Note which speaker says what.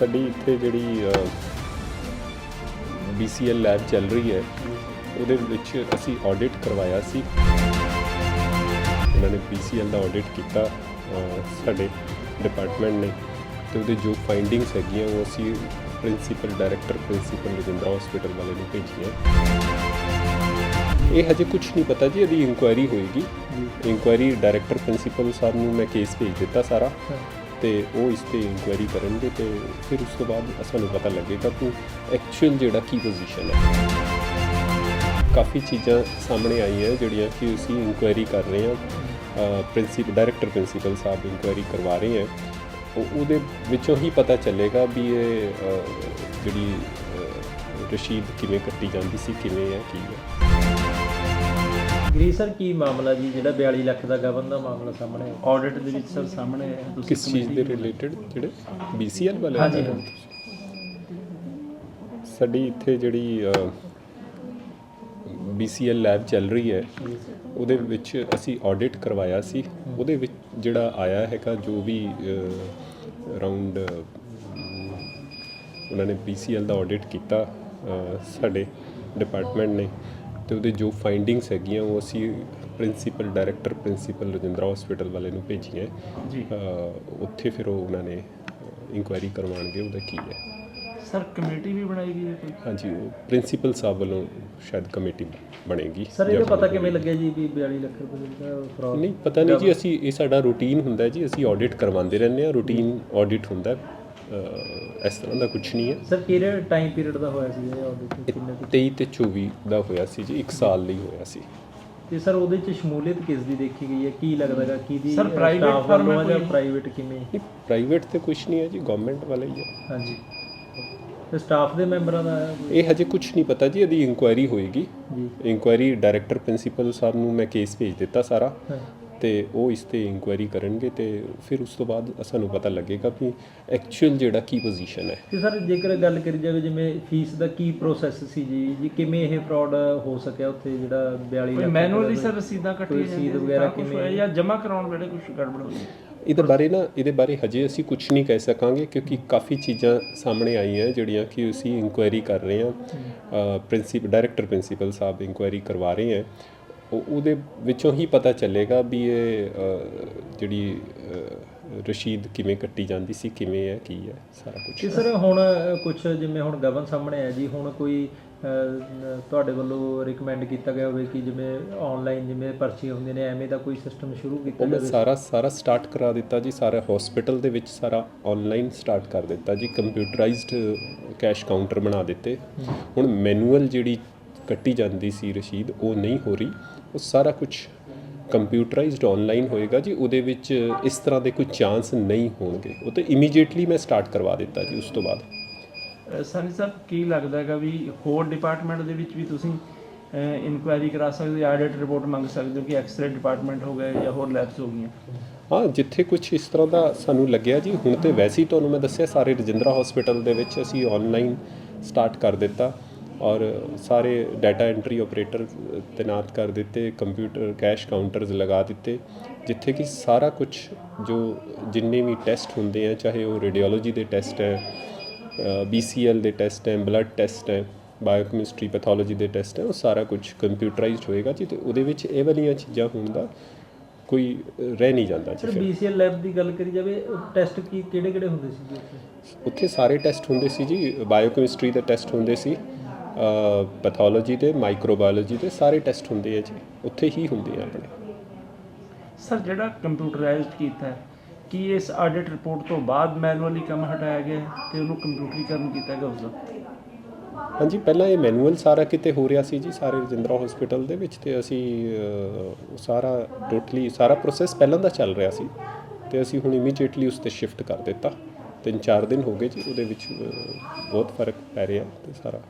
Speaker 1: ਸਾਡੀ ਇੱਥੇ ਜਿਹੜੀ BCL ਲੈਬ ਚੱਲ ਰਹੀ ਹੈ ਉਹਦੇ ਵਿੱਚ ਅਸੀਂ ਆਡਿਟ ਕਰਵਾਇਆ ਸੀ। ਉਹਨਾਂ ਨੇ BCL ਦਾ ਆਡਿਟ ਕੀਤਾ ਸਾਡੇ ਡਿਪਾਰਟਮੈਂਟ ਨੇ। ਤੇ ਉਹਦੇ ਜੋ ਫਾਈਂਡਿੰਗਸ ਹੈਗੀਆਂ ਉਹ ਅਸੀਂ principal director principal Rajindra hospital ਵਾਲੇ ਨੂੰ ਭੇਜੀਆਂ। ਇਹ ਹਜੇ ਕੁਝ ਨਹੀਂ ਪਤਾ ਜੀ ਇਹਦੀ ਇਨਕੁਆਇਰੀ ਹੋਏਗੀ। ਇਨਕੁਆਇਰੀ ਡਾਇਰੈਕਟਰ ਪ੍ਰਿੰਸੀਪਲ ਸਾਹਿਬ ਨੂੰ ਮੈਂ ਕੇਸ ਭੇਜ ਦਿੱਤਾ ਸਾਰਾ। ਤੇ ਉਹ ਇਸ ਤੇ ਇਨਕੁਆਇਰੀ ਕਰਨਗੇ ਤੇ ਫਿਰ ਉਸ ਤੋਂ ਬਾਅਦ ਸਾਨੂੰ ਪਤਾ ਲੱਗੇਗਾ ਕਿ ਐਕਚੁਅਲ ਜਿਹੜਾ ਕੀ ਪੋਜੀਸ਼ਨ ਹੈ। ਕਾਫੀ ਚੀਜ਼ਾਂ ਸਾਹਮਣੇ ਆਈਆਂ ਜਿਹੜੀਆਂ ਕਿ ਅਸੀਂ ਇਨਕੁਆਇਰੀ ਕਰ ਰਹੇ ਹਾਂ। ਪ੍ਰਿੰਸੀਪਲ ਡਾਇਰੈਕਟਰ ਪ੍ਰਿੰਸੀਪਲ ਸਾਹਿਬ ਇਨਕੁਆਇਰੀ ਕਰਵਾ ਰਹੇ ਹੈ। ਉਹ, ਉਹਦੇ ਵਿੱਚੋਂ ਹੀ ਪਤਾ ਚੱਲੇਗਾ ਵੀ ਇਹ ਜਿਹੜੀ ਰਸ਼ੀਦ ਕਿਵੇਂ ਕੱਟੀ ਜਾਂਦੀ ਸੀ, ਕਿਵੇਂ ਹੈ, ਕੀ ਹੈ।
Speaker 2: ਗਰੀ ਸਰ ਕੀ ਮਾਮਲਾ ਜੀ? ਜਿਹੜਾ 42 ਲੱਖ ਦਾ ਗਵਨ ਦਾ ਮਾਮਲਾ ਸਾਹਮਣੇ ਆਇਆ।
Speaker 3: ਆਡਿਟ ਦੇ ਵਿੱਚ ਸਰ ਸਾਹਮਣੇ ਆਇਆ। ਤੁਸੀਂ
Speaker 1: ਕਿਸ ਚੀਜ਼ ਦੇ ਰਿਲੇਟਡ ਜਿਹੜੇ BCL ਵਾਲੇ
Speaker 3: ਹਾਂਜੀ?
Speaker 1: ਸਾਡੀ ਇੱਥੇ ਜਿਹੜੀ BCL ਲੈਬ ਚੱਲ ਰਹੀ ਹੈ। ਉਹਦੇ ਵਿੱਚ ਅਸੀਂ ਆਡਿਟ ਕਰਵਾਇਆ ਸੀ। ਉਹਦੇ ਵਿੱਚ ਜਿਹੜਾ ਆਇਆ ਹੈਗਾ ਜੋ ਵੀ ਅਰਾਊਂਡ ਉਹਨਾਂ ਨੇ BCL ਦਾ ਆਡਿਟ ਕੀਤਾ ਸਾਡੇ ਡਿਪਾਰਟਮੈਂਟ ਨੇ। ਤੇ ਉਹਦੇ ਜੋ ਫਾਈਂਡਿੰਗਸ ਹੈਗੀਆਂ ਉਹ ਅਸੀਂ principal director principal Rajindra hospital ਵਾਲੇ ਨੂੰ ਭੇਜੀਆਂ
Speaker 3: ਜੀ।
Speaker 1: ਉੱਥੇ ਫਿਰ ਉਹ ਉਹਨਾਂ ਨੇ ਇਨਕੁਆਇਰੀ ਕਰਵਾਉਣਗੇ ਉਹਦਾ ਕੀ ਹੈ।
Speaker 3: ਸਰ ਕਮੇਟੀ ਵੀ ਬਣਾਈ ਗਈ ਹੈ ਕੋਈ?
Speaker 1: ਹਾਂਜੀ ਉਹ ਪ੍ਰਿੰਸੀਪਲ ਸਾਹਿਬ ਵੱਲੋਂ ਸ਼ਾਇਦ ਕਮੇਟੀ ਬਣੇਗੀ।
Speaker 2: ਸਰ ਇਹਦਾ
Speaker 1: ਜਾਂ
Speaker 2: ਪਤਾ ਕਿਵੇਂ ਲੱਗਿਆ ਜੀ ਵੀ 42 ਲੱਖ ਰੁਪਏ ਦਾ ਫਰਾਡ
Speaker 1: ਨਹੀਂ ਪਤਾ ਨਹੀਂ ਜੀ ਅਸੀਂ ਇਹ ਸਾਡਾ ਰੂਟੀਨ ਹੁੰਦਾ ਜੀ ਅਸੀਂ ਆਡਿਟ ਕਰਵਾਉਂਦੇ ਰਹਿੰਦੇ ਹਾਂ ਰੂਟੀਨ ਆਡਿਟ ਹੁੰਦਾ। ਅਹ, ਇਸ ਤਰ੍ਹਾਂ ਦਾ ਕੁਝ ਨਹੀਂ ਹੈ।
Speaker 2: ਸਰ ਕਿਹੜੇ ਟਾਈਮ ਪੀਰੀਅਡ ਦਾ ਹੋਇਆ ਸੀ ਇਹ ਆਡਿਟ ਕਿੰਨੇ ਕੁ-
Speaker 1: 23 ਤੇ 24 ਦਾ ਹੋਇਆ ਸੀ ਜੀ 1 ਸਾਲ ਲਈ ਹੋਇਆ ਸੀ।
Speaker 2: ਤੇ ਸਰ ਉਹਦੇ ਚ ਸ਼ਮੂਲੀਅਤ ਕਿਸ ਦੀ ਦੇਖੀ ਗਈ ਹੈ? ਕੀ ਲੱਗਦਾਗਾ ਕਿਹਦੀ
Speaker 3: Sir,
Speaker 2: ਅਹ,
Speaker 3: private firm ਹੈ
Speaker 2: ਜਾਂ
Speaker 3: ਕੋਈ?
Speaker 2: ਪ੍ਰਾਈਵੇਟ ਕਿਵੇਂ?
Speaker 1: ਨਹੀਂ ਪ੍ਰਾਈਵੇਟ ਤੇ ਕੁਝ ਨਹੀਂ ਹੈ ਜੀ ਗਵਰਨਮੈਂਟ ਵਾਲਾ ਹੀ ਹੈ।
Speaker 2: ਹਾਂਜੀ। ਤੇ ਸਟਾਫ ਦੇ ਮੈਂਬਰਾਂ ਦਾ ਆਇਆ ਕੋਈ?
Speaker 1: ਇਹ ਹਜੇ ਕੁਝ ਨਹੀਂ ਪਤਾ ਜੀ ਇਹਦੀ ਇਨਕੁਆਇਰੀ ਹੋਏਗੀ।
Speaker 2: ਜੀ।
Speaker 1: ਇਨਕੁਆਇਰੀ ਡਾਇਰੈਕਟਰ ਪ੍ਰਿੰਸੀਪਲ ਸਾਹਿਬ ਨੂੰ ਮੈਂ ਕੇਸ ਭੇਜ ਦਿੱਤਾ ਸਾਰਾ।
Speaker 2: ਹਾਂ।
Speaker 1: ਤੇ ਉਹ ਇਸ ਤੇ ਇਨਕੁਆਇਰੀ ਕਰਨਗੇ ਤੇ ਫਿਰ ਉਸ ਤੋਂ ਬਾਅਦ ਸਾਨੂੰ ਪਤਾ ਲੱਗੇਗਾ ਕਿ ਐਕਚੁਅਲ ਜਿਹੜਾ ਕੀ ਪੋਜੀਸ਼ਨ ਹੈ।
Speaker 2: ਤੇ ਸਰ ਜੇਕਰ ਗੱਲ ਕਰੀ ਜਾਵੇ ਜਿਵੇਂ ਫੀਸ ਦਾ ਕੀ ਪ੍ਰੋਸੈਸ ਸੀ ਜੀ ਜੀ ਕਿਵੇਂ ਇਹ ਫਰਾਡ ਹੋ ਸਕਿਆ ਉੱਥੇ ਜਿਹੜਾ 42
Speaker 3: ਕੋਈ
Speaker 2: ਲੱਖ
Speaker 3: ਮੈਨੂਅਲੀ
Speaker 2: ਦਾ
Speaker 3: ਸਰ ਰਸੀਦਾਂ ਕੱਟੀਆਂ
Speaker 2: ਰਸੀਦ
Speaker 3: ਜਾਂਦੀਆਂ ਸੀ,
Speaker 2: ਵਗੈਰਾ ਕਿਵੇਂ?
Speaker 3: ਜਾਂ ਜਮ੍ਹਾਂ ਕਰਾਉਣ ਵੇਲੇ ਕੁਝ ਗੜਬੜ ਹੋਈ
Speaker 1: ਇਹਦੇ ਬਾਰੇ ਨਾ ਇਹਦੇ ਬਾਰੇ ਹਜੇ ਅਸੀਂ ਕੁਝ ਨਹੀਂ ਕਹਿ ਸਕਾਂਗੇ ਕਿਉਂਕਿ ਕਾਫੀ ਚੀਜ਼ਾਂ ਸਾਹਮਣੇ ਆਈਆਂ ਜਿਹੜੀਆਂ ਕਿ ਅਸੀਂ ਇਨਕੁਆਇਰੀ ਕਰ ਰਹੇ ਹਾਂ। ਪ੍ਰਿੰਸੀਪਲ ਡਾਇਰੈਕਟਰ ਪ੍ਰਿੰਸੀਪਲ ਸਾਹਿਬ ਇਨਕੁਆਇਰੀ ਕਰਵਾ ਰਹੇ ਹੈ। ਉਹਦੇ ਵਿੱਚੋਂ ਹੀ ਪਤਾ ਚੱਲੇਗਾ ਵੀ ਇਹ ਜਿਹੜੀ ਰਸ਼ੀਦ ਕਿਵੇਂ ਕੱਟੀ ਜਾਂਦੀ ਸੀ ਕਿਵੇਂ ਹੈ ਕੀ ਹੈ ਸਾਰਾ ਕੁਝ
Speaker 2: ਸਰ ਹੁਣ ਕੁਝ ਜਿਵੇਂ ਹੁਣ ਗਵਨ ਸਾਹਮਣੇ ਆਇਆ ਜੀ ਹੁਣ ਕੋਈ ਤੁਹਾਡੇ ਵੱਲੋਂ ਰეკਮੈਂਡ ਕੀਤਾ ਗਿਆ ਹੋਵੇ ਕਿ ਜਿਵੇਂ ਆਨਲਾਈਨ ਜਿਵੇਂ ਪਰਚੀ ਹੁੰਦੇ ਨੇ ਐਵੇਂ ਦਾ ਕੋਈ ਸਿਸਟਮ ਸ਼ੁਰੂ ਕੀਤਾ
Speaker 1: ਉਹ ਮੈਂ
Speaker 2: ਜਾਵੇ?
Speaker 1: ਸਾਰਾ ਸਾਰਾ ਸਟਾਰਟ ਕਰਾ ਦਿੱਤਾ ਜੀ ਸਾਰਾ ਹਸਪੀਟਲ ਦੇ ਵਿੱਚ ਸਾਰਾ ਆਨਲਾਈਨ ਸਟਾਰਟ ਕਰ ਦਿੱਤਾ ਜੀ ਕੰਪਿਊਟਰਾਈਜ਼ਡ ਕੈਸ਼ ਕਾਊਂਟਰ ਬਣਾ ਦਿੱਤੇ। ਹੁਣ ਮੈਨੂਅਲ ਜਿਹੜੀ ਕੱਟੀ ਜਾਂਦੀ ਸੀ ਰਸ਼ੀਦ ਉਹ ਨਹੀਂ ਹੋ ਰਹੀ। ਉਹ ਸਾਰਾ ਕੁਝ ਕੰਪਿਊਟਰਾਈਜ਼ਡ ਆਨਲਾਈਨ ਹੋਏਗਾ ਜੀ। ਉਹਦੇ ਵਿੱਚ ਇਸ ਤਰ੍ਹਾਂ ਦੇ ਕੋਈ ਚਾਂਸ ਨਹੀਂ ਹੋਣਗੇ। ਉਹ ਤੇ ਇਮੀਡੀਏਟਲੀ ਮੈਂ ਸਟਾਰਟ ਕਰਵਾ ਦਿੱਤਾ ਜੀ ਉਸ ਤੋਂ ਬਾਅਦ।
Speaker 3: ਸਨੀ ਸਾਹਿਬ ਕੀ ਲੱਗਦਾ ਹੈਗਾ ਵੀ ਹੋਰ ਡਿਪਾਰਟਮੈਂਟ ਦੇ ਵਿੱਚ ਵੀ ਤੁਸੀਂ ਇਨਕੁਆਇਰੀ ਕਰਾ ਸਕਦੇ ਹੋ? ਆਡਿਟ ਰਿਪੋਰਟ ਮੰਗ ਸਕਦੇ ਹੋ ਕਿ ਐਕਸ-ਰੇ ਡਿਪਾਰਟਮੈਂਟ ਹੋ ਗਏ ਜਾਂ ਹੋਰ ਲੈਬਸ ਹੋ ਗਈਆਂ?
Speaker 1: ਹਾਂ ਜਿੱਥੇ ਕੁਝ ਇਸ ਤਰ੍ਹਾਂ ਦਾ ਸਾਨੂੰ ਲੱਗਿਆ ਜੀ। ਹੁਣ ਤੇ ਵੈਸੇ ਹੀ ਤੁਹਾਨੂੰ ਮੈਂ ਦੱਸਿਆ ਸਾਰੇ ਰਜਿੰਦਰਾ ਹਸਪੀਟਲ ਦੇ ਵਿੱਚ ਅਸੀਂ ਆਨਲਾਈਨ ਸਟਾਰਟ ਕਰ ਦਿੱਤਾ। ਔਰ ਸਾਰੇ ਡਾਟਾ ਐਂਟਰੀ ਆਪਰੇਟਰ ਤੈਨਾਤ ਕਰ ਦਿੱਤੇ ਕੰਪਿਊਟਰ ਕੈਸ਼ ਕਾਊਂਟਰਸ ਲਗਾ ਦਿੱਤੇ ਜਿੱਥੇ ਕਿ ਸਾਰਾ ਕੁਝ ਜੋ ਜਿੰਨੇ ਵੀ ਟੈਸਟ ਹੁੰਦੇ ਆ ਚਾਹੇ ਉਹ ਰੇਡੀਓਲੋਜੀ ਦੇ ਟੈਸਟ ਹੈ BCL ਦੇ ਟੈਸਟ ਹੈ ਬਲੱਡ ਟੈਸਟ ਹੈ ਬਾਇਓਕੈਮਿਸਟਰੀ ਪੈਥੋਲੋਜੀ ਦੇ ਟੈਸਟ ਹੈ ਉਹ ਸਾਰਾ ਕੁਝ ਕੰਪਿਊਟਰਾਈਜ਼ਡ ਹੋਏਗਾ ਜੀ ਤੇ ਉਹਦੇ ਵਿੱਚ ਇਹ ਵਾਲੀਆਂ ਚੀਜ਼ਾਂ ਹੋਣ ਦਾ ਕੋਈ ਰਹਿ ਨਹੀਂ ਜਾਂਦਾ ਜੀ ਫਿਰ।
Speaker 2: BCL ਲੈਬ ਦੀ ਗੱਲ ਕਰੀ ਜਾਵੇ ਟੈਸਟ ਕੀ ਕਿਹੜੇ ਕਿਹੜੇ ਹੁੰਦੇ ਸੀ ਜੀ ਉੱਥੇ?
Speaker 1: ਉੱਥੇ ਸਾਰੇ ਟੈਸਟ ਹੁੰਦੇ ਸੀ ਜੀ ਬਾਇਓਕੈਮਿਸਟਰੀ ਦੇ ਟੈਸਟ ਹੁੰਦੇ ਸੀ ਪੈਥੋਲੋਜੀ ਦੇ ਮਾਈਕਰੋਬਾਇਓਲੋਜੀ ਦੇ ਸਾਰੇ ਟੈਸਟ ਹੁੰਦੇ ਆ ਜੀ। ਉੱਥੇ ਹੀ ਹੁੰਦੇ ਆ ਆਪਣੇ।
Speaker 3: ਸਰ ਜਿਹੜਾ ਕੰਪਿਊਟਰਾਈਜ਼ਡ ਕੀਤਾ ਹੈ ਕੀ ਇਸ ਆਡਿਟ ਰਿਪੋਰਟ ਤੋਂ ਬਾਅਦ ਮੈਨੂਅਲੀ ਕੰਮ ਹਟਾਇਆ ਗਿਆ ਹੈ ਤੇ ਉਹਨੂੰ ਕੰਪਿਊਟਰੀਕਰਨ ਕੀਤਾ ਗਿਆ ਉਸ ਦਾ
Speaker 1: ਹਾਂਜੀ ਪਹਿਲਾਂ ਇਹ ਮੈਨੂਅਲ ਸਾਰਾ ਕਿਤੇ ਹੋ ਰਿਹਾ ਸੀ ਜੀ ਸਾਰੇ ਰਜਿੰਦਰਾ ਹਸਪੀਟਲ ਦੇ ਵਿੱਚ ਤੇ ਅਸੀਂ ਉਹ ਸਾਰਾ ਟੋਟਲੀ ਸਾਰਾ ਪ੍ਰੋਸੈਸ ਪਹਿਲਾਂ ਦਾ ਚੱਲ ਰਿਹਾ ਸੀ ਤੇ ਅਸੀਂ ਹੁਣ ਇਮੀਡੀਏਟਲੀ ਉਸ ਤੇ ਸ਼ਿਫਟ ਕਰ ਦਿੱਤਾ। ਤਿੰਨ ਚਾਰ ਦਿਨ ਹੋ ਗਏ ਜੀ ਉਹਦੇ ਵਿੱਚ ਬਹੁਤ ਫ਼ਰਕ ਪੈ ਰਿਹਾ ਤੇ ਸਾਰਾ।